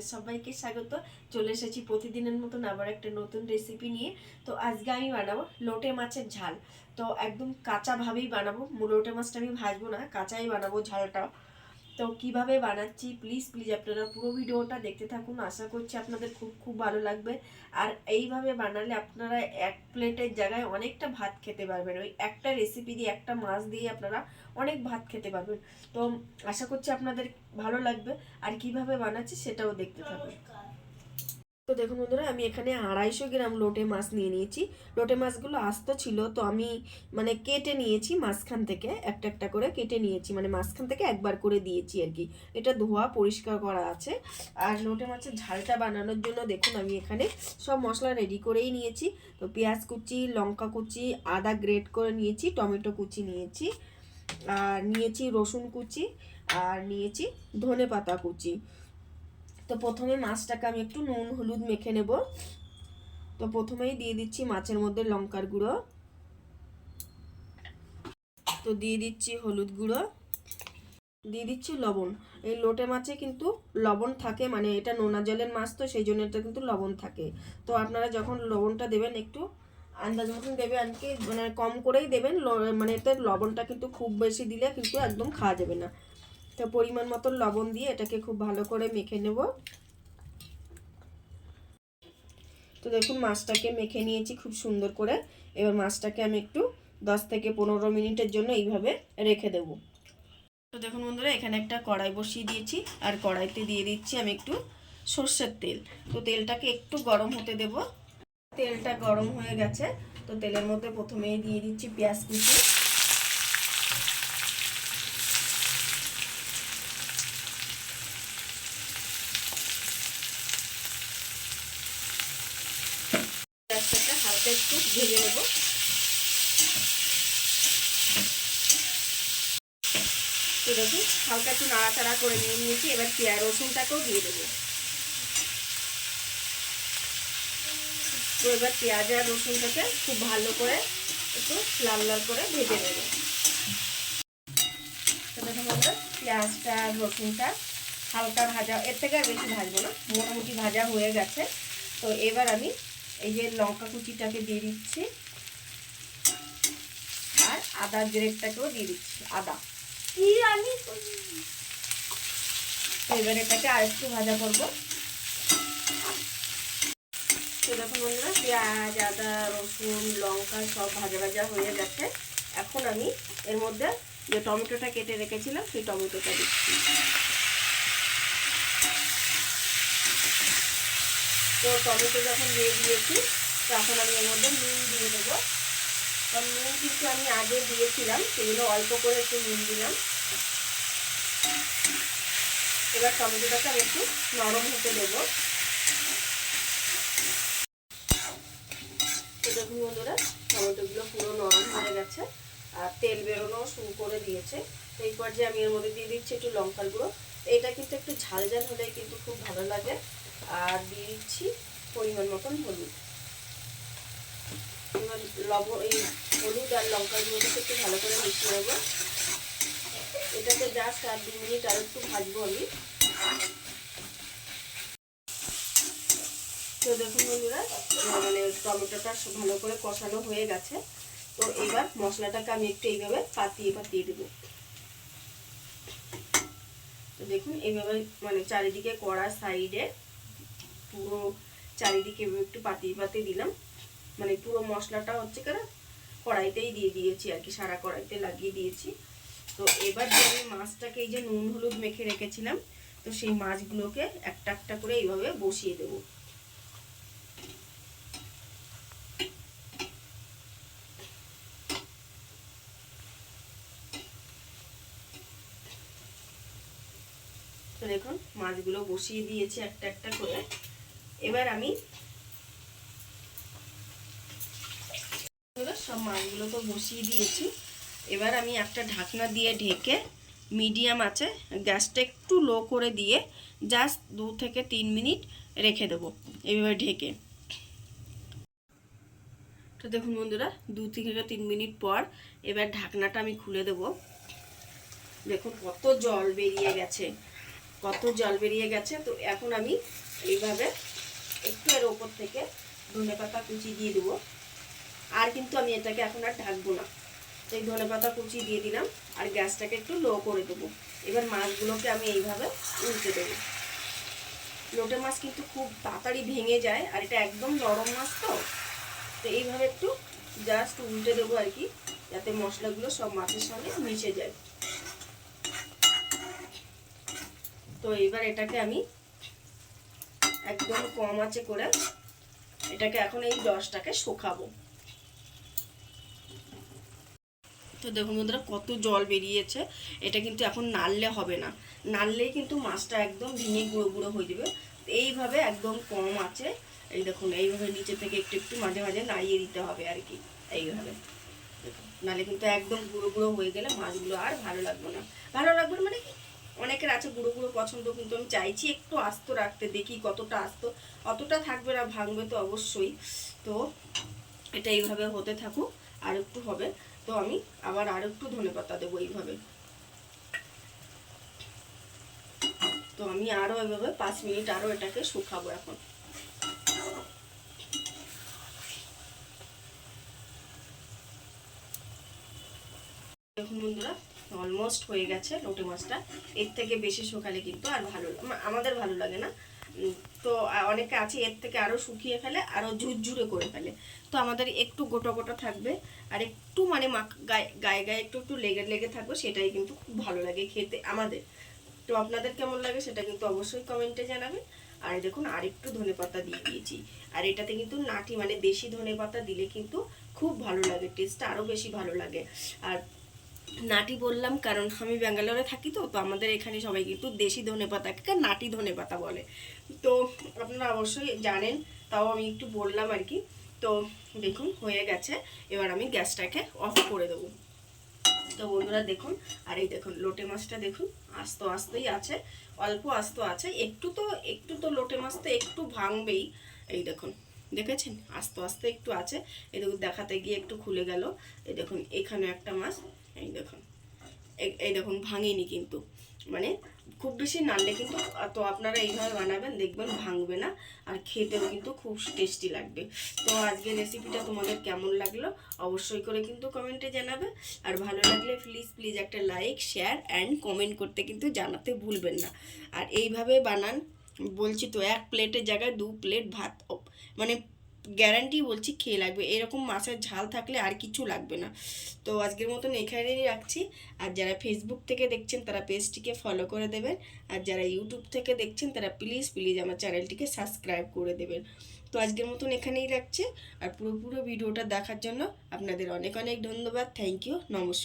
আপনাদের সবাইকে স্বাগত। চলে এসেছি প্রতিদিনের মতন আবার একটা নতুন রেসিপি নিয়ে। তো আজকে আমি বানাবো লোটে মাছের ঝাল। তো একদম কাঁচাভাবেই বানাবো। লোটে মাছটা আমি ভাজবো না, কাঁচাই বানাবো ঝালটা। তো কীভাবে বানাচ্ছি? প্লিজ প্লিজ আপনারা পুরো ভিডিওটা দেখতে থাকুন। আশা করছি আপনাদের খুব খুব ভালো লাগবে। আর এইভাবে বানালে আপনারা এক প্লেটের জায়গায় অনেকটা ভাত খেতে পারবেন। ওই একটা রেসিপি দিয়ে, একটা মাছ দিয়ে আপনারা অনেক ভাত খেতে পারবেন। তো আশা করছি আপনাদের ভালো লাগবে। আর কীভাবে বানাচ্ছি সেটাও দেখতে থাকুন। তো দেখুন বন্ধুরা, আমি এখানে আড়াইশো গ্রাম লোটে মাছ নিয়ে নিয়েছি। লোটে মাছগুলো আস্ত ছিল, তো আমি মানে কেটে নিয়েছি মাঝখান থেকে, একটা একটা করে কেটে নিয়েছি। মানে মাঝখান থেকে একবার করে দিয়েছি আর কি। এটা ধোয়া, পরিষ্কার করা আছে। আর লোটে মাছের ঝালটা বানানোর জন্য দেখুন, আমি এখানে সব মশলা রেডি করেই নিয়েছি। তো পেঁয়াজ কুচি, লঙ্কা কুচি, আদা গ্রেট করে নিয়েছি, টমেটো কুচি নিয়েছি। আর নিয়েছি রসুন কুচি, আর নিয়েছি ধনে পাতা কুচি। তো প্রথমে মাছটাকে আমি একটু নুন, হলুদ মেখে নেব। তো প্রথমেই দিয়ে দিচ্ছি মাছের মধ্যে লঙ্কার গুঁড়ো। তো দিয়ে দিচ্ছি হলুদ গুঁড়ো। দিয়ে দিচ্ছি লবণ। এই লোটে মাছে কিন্তু লবণ থাকে মানে এটা নোনা জলের মাছ, তো সেই জন্য এটা কিন্তু লবণ থাকে। তো আপনারা যখন লবণটা দেবেন, একটু আন্দাজ মতন দেবে আর কি মানে কম করেই দেবেন। মানে এতে লবণটা কিন্তু খুব বেশি দিলে কিন্তু একদম খাওয়া যাবে না। তো পরিমাণ মতন লবণ দিয়ে এটাকে খুব ভালো করে মেখে নেব। তো দেখুন, মাছটাকে মেখে নিয়েছি খুব সুন্দর করে। এবার মাছটাকে আমি একটু দশ থেকে পনেরো মিনিটের জন্য এইভাবে রেখে দেব। তো দেখুন বন্ধুরা, এখানে একটা কড়াই বসিয়ে দিয়েছি, আর কড়াইতে দিয়ে দিচ্ছি আমি একটু সর্ষের তেল। তো তেলটাকে একটু গরম হতে দেব। তেলটা গরম হয়ে গেছে, তো তেলের মধ্যে প্রথমেই দিয়ে দিচ্ছি পেঁয়াজ কুচি পেঁয়াজটাকে হালকা একটু ভেজে নেব। তো দেখুন, হালকা একটু নাড়াচাড়া করে নিয়ে নিয়েছি, এবার পেঁয়াজ, রসুনটাকেও দিয়ে দেবো। তো এবার পেঁয়াজ আর রসুনটাকে খুব ভালো করে একটু লাল লাল করে ভেজে নেব। দেখুন আমরা পেঁয়াজটা রসুনটা হালকা ভাজা, এর থেকে আর বেশি ভাজবো না, মোটামুটি ভাজা হয়ে গেছে। তো এবার আমি এই যে লঙ্কা কুচিটাকে দিয়ে দিচ্ছি। আর আদা গ্রেটটাকেও দিয়ে দিচ্ছি আদা। এবার এটাকে আর একটু ভাজা করব। তো দেখুন বন্ধুরা পেঁয়াজ আদা রসুন লঙ্কা সব ভাজা ভাজা হয়ে গেছে। এখন আমি এর মধ্যে যে টমেটোটা কেটে রেখেছিলাম সেই টমেটোটা দিচ্ছি। তো টমেটো যখন দিয়ে দিয়েছি, তখন আমি এর মধ্যে নুন দিয়ে দেবো। কারণ নুন কিন্তু আমি আগে দিয়েছিলাম, সেগুলো অল্প করে একটু নুন দিলাম। এবার টমেটোটাকে আমি একটু নরম হতে দেবো। দেখুন বন্ধুরা, টমেটোগুলো পুরো নরম হয়ে গেছে, আর তেল বেরোনো শুরু করে দিয়েছে। তো এই পর্যায়ে আমি এর মধ্যে দিয়ে দিচ্ছি একটু লঙ্কার গুঁড়ো। এটা কিন্তু একটু ঝাল ঝাল হলে কিন্তু খুব ভালো লাগে। আর দিয়ে দিচ্ছি পরিমাণ মতন হলুদ। এবার লবণ এই হলুদ আর লঙ্কার গুঁড়োটাকে একটু ভালো করে মিশিয়ে নেব। এটাকে জাস্ট আর দু মিনিট আর একটু ভাজবো আমি। তো দেখুন বন্ধুরা মানে টমেটোটা ভালো করে কষানো হয়ে গেছে। তো এবার মশলাটাকে আমি একটু এইভাবে পাতিয়ে পাতিয়ে দেবো। তো দেখুন, এইভাবে মানে চারিদিকে কড়া সাইডে পুরো চারিদিকে একটু পাতিয়ে পাতিয়ে দিলাম। মানে পুরো মশলাটা হচ্ছে কেন কড়াইতেই দিয়ে দিয়েছি আর কি, সারা কড়াইতে লাগিয়ে দিয়েছি। তো এবার যে আমি মাছটাকে এই যে নুন হলুদ মেখে রেখেছিলাম, তো সেই মাছগুলোকে একটা একটা করে এইভাবে বসিয়ে দেবো। দেখুন, মাছগুলো বসিয়ে দিয়েছি একটা একটা করে। এবার আমি সব মাছগুলো তো বসিয়ে দিয়েছি। এবার আমি একটা ঢাকনা দিয়ে ঢেকে মিডিয়াম আছে, গ্যাসটা একটু লো করে দিয়ে জাস্ট দু থেকে তিন মিনিট রেখে দেবো এইভাবে ঢেকে। তো দেখুন বন্ধুরা, দু থেকে তিন মিনিট পর এবার ঢাকনাটা আমি খুলে দেব। দেখুন কত জল বেরিয়ে গেছে, কত জল বেরিয়ে গেছে। তো এখন আমি এইভাবে একটু এর ওপর থেকে ধনে পাতা কুচি দিয়ে দেবো। আর কিন্তু আমি এটাকে এখন আর ঢাকবো না। এই ধনে পাতা কুচি দিয়ে দিলাম, আর গ্যাসটাকে একটু লো করে দেবো। এবার মাছগুলোকে আমি এইভাবে উল্টে দেবো। লোটে মাছ কিন্তু খুব তাড়াতাড়ি ভেঙে যায়, আর এটা একদম নরম মাছ তো। তো এইভাবে একটু জাস্ট উল্টে দেবো আর কি, যাতে মশলাগুলো সব মাছের সঙ্গে মিশে যায়। তো এইবার এটাকে আমি একদম কম আছে করে এটাকে এখন এই রসটাকে শুকাবো। তো দেখুন বন্ধুরা, কত জল বেরিয়েছে। এটা কিন্তু এখন নাড়লে হবে না। নাড়লেই কিন্তু মাছটা একদম ভেঙে গুঁড়ো গুঁড়ো হয়ে যাবে। এইভাবে একদম কম আছে। এই দেখুন, এইভাবে নিচে থেকে একটু একটু মাঝে মাঝে নাড়িয়ে দিতে হবে আর কি, এইভাবে। নাহলে কিন্তু একদম গুঁড়ো গুঁড়ো হয়ে গেলে মাছগুলো আর ভালো লাগবে না। ভালো লাগবে মানে কি? অনেকের আছে গুঁড়ো গুঁড়ো পছন্দ, কিন্তু আমি চাইছি একটু আস্ত রাখতে, দেখি কতটা আস্ত। অতটা থাকবে না, ভাঙবে তো অবশ্যই। তো এটা এইভাবে হতে থাকুক, আর একটু হবে। তো আমি আবার আর একটু ধনে পাতা দেবো এইভাবে। তো আমি আরও এভাবে পাঁচ মিনিট আরও এটাকে শুকাবো এখন। দেখুন বন্ধুরা অলমোস্ট হয়ে গেছে লোটে মাছটা। এর থেকে বেশি শুকালে কিন্তু আর ভালো আমাদের ভালো লাগে না। তো অনেকে আছে এর থেকে আরও শুকিয়ে ফেলে আরও ঝুরঝুরে করে ফেলে। তো আমাদের একটু গোটা গোটা থাকবে, আর একটু মানে গায়ে গায়ে গায়ে একটু একটু লেগে লেগে থাকবে, সেটাই কিন্তু খুব ভালো লাগে খেতে আমাদের। তো আপনাদের কেমন লাগে সেটা কিন্তু অবশ্যই কমেন্টে জানাবেন। আর দেখুন আর একটু ধনে পাতা দিয়ে দিয়েছি। আর এটাতে কিন্তু নাটি মানে দেশি ধনে পাতা দিলে কিন্তু খুব ভালো লাগে টেস্টটা আরও বেশি ভালো লাগে। আর নাটি বললাম, কারণ আমি ব্যাঙ্গালোরে থাকি তো তো আমাদের এখানে সবাই কিন্তু দেশি ধনে পাতাকে নাটি ধনে পাতা বলে। তো আপনারা অবশ্যই জানেন, তাও আমি একটু বললাম আর কি। তো দেখুন, হয়ে গেছে। এবার আমি গ্যাসটাকে অফ করে দেবো। তো বন্ধুরা দেখুন, আর এই দেখুন, লোটে মাছটা দেখুন, আস্ত আস্তেই আছে, অল্প আস্ত আছে। একটু তো একটু তো লোটে মাছ তো একটু ভাঙবেই। এই দেখুন দেখেছেন? আস্তে আস্তে একটু আছে। এই দেখুন, দেখাতে গিয়ে একটু খুলে গেল। এই দেখুন এখানে একটা মাছ। এই দেখুন, এই- দেখুন, ভাঙেনি কিন্তু। মানে খুব বেশি নাড়লে কিন্তু তো আপনারা এইভাবে বানাবেন, দেখবেন ভাঙবে না। আর খেতেও কিন্তু খুব টেস্টি লাগবে। তো আজকে রেসিপিটা তোমাদের কেমন লাগল? অবশ্যই করে কিন্তু কমেন্টে জানাবে। আর ভালো লাগলে প্লিজ প্লিজ একটা লাইক শেয়ার অ্যান্ড কমেন্ট করতে কিন্তু জানাতে ভুলবেন না। আর এইভাবে বানান, বলছি তো, এক প্লেটের জায়গায় দু প্লেট ভাত মানে গ্যারান্টি বলছি খেয়ে লাগবে। এরকম মাছের ঝাল থাকলে আর কিছু লাগবে না। তো আজকের মতন এখানেই রাখছি। আর যারা ফেসবুক থেকে দেখছেন, তারা পেজটিকে ফলো করে দেবেন। আর যারা ইউটিউব থেকে দেখছেন, তারা প্লিজ প্লিজ আমার চ্যানেলটিকে সাবস্ক্রাইব করে দেবেন। তো আজকের মতন এখানেই রাখছি। আর পুরো পুরো ভিডিওটা দেখার জন্য আপনাদের অনেক অনেক ধন্যবাদ। থ্যাংক ইউ নমস্কার।